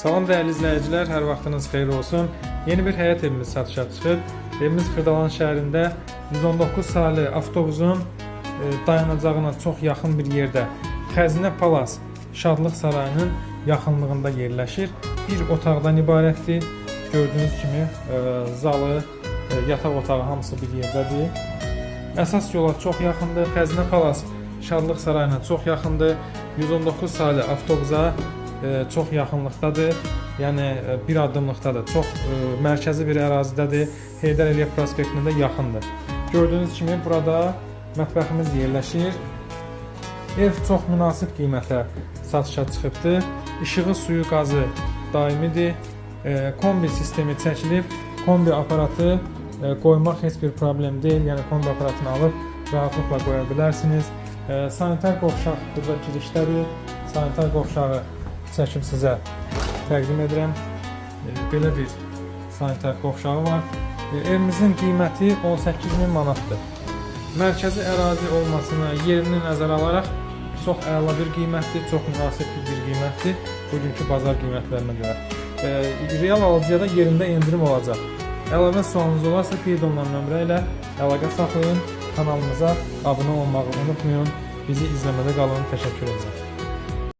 Salam dəyərli izləyicilər, hər vaxtınız xeyir olsun. Yeni bir həyət evimiz satışa çıxıb. Evimiz Xırdalan şəhərində 119 saylı avtobusun e, dayanacağına çox yaxın bir yerdə Xəzinə Palas Şadlıq Sarayının yaxınlığında yerləşir. Bir otaqdan ibarətdir. Gördüyünüz kimi e, zalı, e, yataq otağı hamısı bir yerdədir. Əsas yola çox yaxındır. Xəzinə Palas Şadlıq Sarayına çox yaxındır. 119 saylı avtobusa çox yaxınlıqdadır. Yəni e, bir addımlıqdadır. Çox e, mərkəzi bir ərazidədir. Heydər Əliyev prospektinə də yaxındır. Gördüyünüz kimi burada mətbəximiz yerləşir. Ev çox münasib qiymətə satışa çıxıbdır. İşığı, suyu, qazı daimidir. E, kombi sistemi çəkilib. Kombi aparatı e, qoymaq heç bir problem deyil. Yəni kombi aparatını alıb rahatlıqla qoya bilərsiniz. E, sanitar qovşaq burada girişdədir. Sanitar qovşağı çəkib sizə təqdim edirəm. E, belə bir sanitar qovşağı var. E, evimizin qiyməti 18 min manatdır. Mərkəzi ərazi olmasını, yerini nəzərə alaraq çox əla bir qiymətdir, çox münasib bir qiymətdir bugünkü bazar qiymətlərinə görə. E, real alıcıya da yerində endirim olacaq. Əlavə sualınız olarsa qeyd olunan nömrə ilə əlaqə saxlayın. Kanalımıza abunə olmağı unutmayın. Bizi izləmədə qalın. Təşəkkür edirəm.